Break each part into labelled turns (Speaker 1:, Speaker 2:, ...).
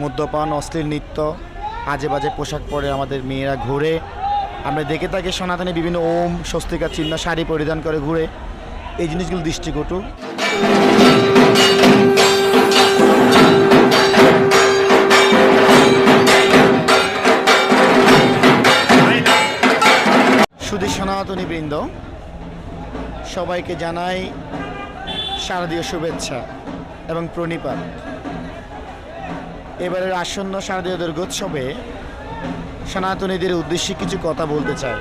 Speaker 1: মদ্যপান, অশ্লীল নৃত্য আজে বাজে পোশাক পরে আমাদের মেয়েরা ঘুরে। আমরা দেখে থাকি সনাতনে বিভিন্ন ওম স্বস্তিকার চিহ্ন, শাড়ি পরিধান করে ঘুরে। এই জিনিসগুলো দৃষ্টিকটু। শুধু সনাতনী বৃন্দ, সবাইকে জানাই শারদীয় শুভেচ্ছা এবং প্রণিপাত। এবারের আসন্ন শারদীয় দুর্গোৎসবে সনাতনীদের উদ্দেশ্যে কিছু কথা বলতে চাই।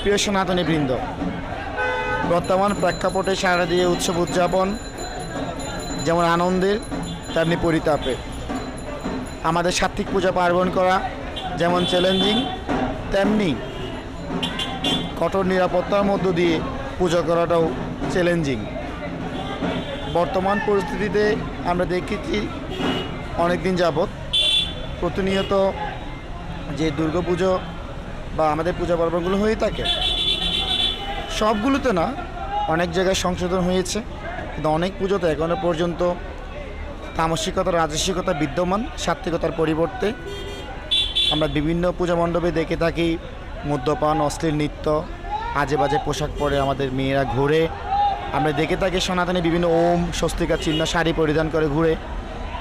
Speaker 1: প্রিয় সনাতনী বৃন্দ বর্তমান প্রেক্ষাপটে শারদীয় উৎসব উদযাপন যেমন আনন্দের, তেমনি পরিতাপে। আমাদের সাত্বিক পূজা পার্বণ করা যেমন চ্যালেঞ্জিং তেমনি কঠোর নিরাপত্তার মধ্য দিয়ে পূজা করাটাও চ্যালেঞ্জিং বর্তমান পরিস্থিতিতে আমরা দেখেছি অনেক দিন যাবৎ। প্রতিনিয়ত যে দুর্গাপুজো বা আমাদের পূজা পার্বণগুলো হয়ে থাকে, সবগুলোতে না অনেক জায়গায় সংশোধন হয়েছে। কিন্তু অনেক পুজোতে এখনও পর্যন্ত তামসিকতা রাজস্বিকতা বিদ্যমান সাত্বিকতার পরিবর্তে। আমরা বিভিন্ন পূজা মণ্ডপে দেখে থাকি, মদ্যপান, অশ্লীল নৃত্য আজে বাজে পোশাক পরে আমাদের মেয়েরা ঘুরে। আমরা দেখে থাকি সনাতনে বিভিন্ন ওম স্বস্তিকার চিহ্ন, শাড়ি পরিধান করে ঘুরে।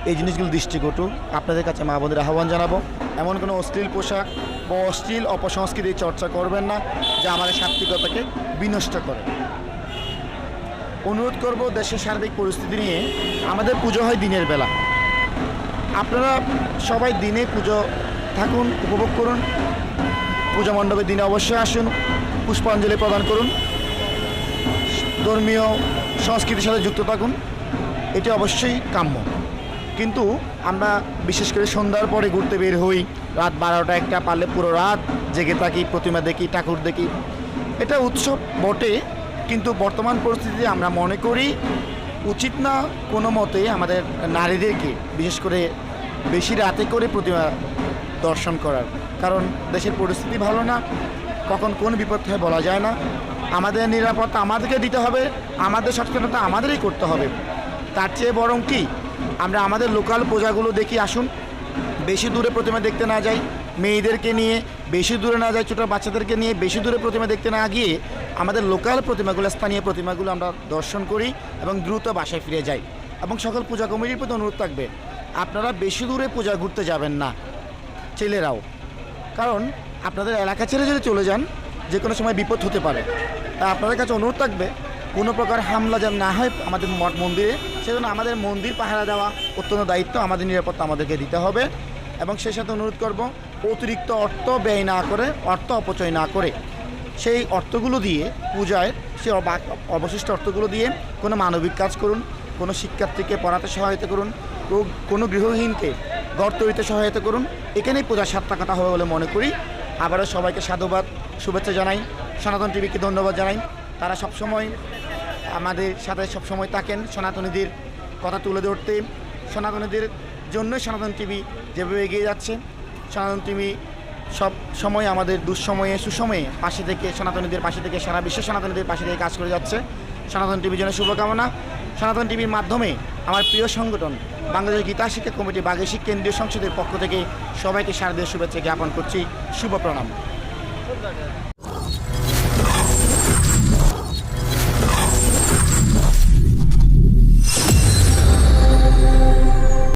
Speaker 1: এই জিনিসগুলো দৃষ্টিকটু আপনাদের কাছে মা বোনদের আহ্বান জানাব, এমন কোনো অশ্লীল পোশাক বা অশ্লীল অপসংস্কৃতির চর্চা করবেন না, যা আমাদের সাত্বিকতাকে বিনষ্ট করে। অনুরোধ করব দেশের সার্বিক পরিস্থিতি নিয়ে আমাদের পুজো হয় দিনের বেলা। আপনারা সবাই দিনে পুজো থাকুন, উপভোগ করুন। পূজা মণ্ডপে দিনে অবশ্যই আসুন, পুষ্পাঞ্জলি প্রদান করুন। ধর্মীয় সংস্কৃতির সাথে যুক্ত থাকুন, এটি অবশ্যই কাম্য। কিন্তু আমরা বিশেষ করে সন্ধ্যার পরে ঘুরতে বের হই। রাত বারোটা একটা পারলে পুরো রাত জেগে থাকি, প্রতিমা দেখি, ঠাকুর দেখি। এটা উৎসব বটে, কিন্তু বর্তমান পরিস্থিতিতে আমরা মনে করি উচিত না কোনো মতে আমাদের নারীদেরকে, বিশেষ করে বেশি রাতে করে প্রতিমা দর্শন করার। কারণ দেশের পরিস্থিতি ভালো না, কখন কোন বিপদ হয় বলা যায় না। আমাদের নিরাপত্তা আমাদেরকে দিতে হবে, আমাদের সচেতনতা আমাদেরই করতে হবে। তার চেয়ে বরং কি আমরা আমাদের লোকাল পূজাগুলো দেখি, আসুন। বেশি দূরে প্রতিমা দেখতে না যাই, মেয়েদেরকে নিয়ে, বেশি দূরে না যাই, ছোটো বাচ্চাদেরকে নিয়ে, বেশি দূরে প্রতিমা দেখতে না গিয়ে আমাদের লোকাল প্রতিমাগুলো, স্থানীয় প্রতিমাগুলো আমরা দর্শন করি এবং দ্রুত বাসায় ফিরে যাই। এবং সকল পূজা কমিটির প্রতি অনুরোধ থাকবে, আপনারা বেশি দূরে পূজা ঘুরতে যাবেন না, ছেলেরাও। কারণ আপনাদের এলাকা ছেড়ে যদি চলে যান যে কোনো সময় বিপদ হতে পারে। তা আপনাদের কাছে অনুরোধ থাকবে কোনো প্রকার হামলা যেন না হয় আমাদের মঠ মন্দিরে, সেজন্য আমাদের মন্দির পাহারা দেওয়া অত্যন্ত দায়িত্ব, আমাদের নিরাপত্তা আমাদেরকে দিতে হবে। এবং সেই সাথে অনুরোধ করব, অতিরিক্ত অর্থ ব্যয় না করে, অর্থ অপচয় না করে। সেই অর্থগুলো দিয়ে পূজায় অবা- অবশিষ্ট অর্থগুলো দিয়ে কোনো মানবিক কাজ করুন, কোনো শিক্ষার্থীকে পড়াতে সহায়তা করুন কোনো গৃহহীনকে ঘর তৈরিতে সহায়তা করুন, এখানেই পূজার কথা হবে বলে মনে করি। আবারও সবাইকে সাধুবাদ, শুভেচ্ছা জানাই, সনাতন টিভিকে ধন্যবাদ জানাই। তারা সবসময় আমাদের সাথে সবসময় থাকেন সনাতনীদের কথা তুলে ধরতে। সনাতনীদের জন্যই সনাতন টিভি যেভাবে এগিয়ে যাচ্ছে, সনাতন টিভি সব সময় আমাদের দুঃসময়ে, সুসময়ে পাশে থেকে সনাতনীদের পাশে থেকে, সারা বিশ্বের সনাতনীদের পাশে থেকে কাজ করে যাচ্ছে। সনাতন টিভির জন্য শুভকামনা। সনাতন টিভির মাধ্যমে আমার প্রিয় সংগঠন বাংলাদেশ গীতা শিক্ষা কমিটি বাগেশিক কেন্দ্রীয় সংসদের পক্ষ থেকে সবাইকে শারদীয় শুভেচ্ছা জ্ঞাপন করছি। শুভ প্রণাম।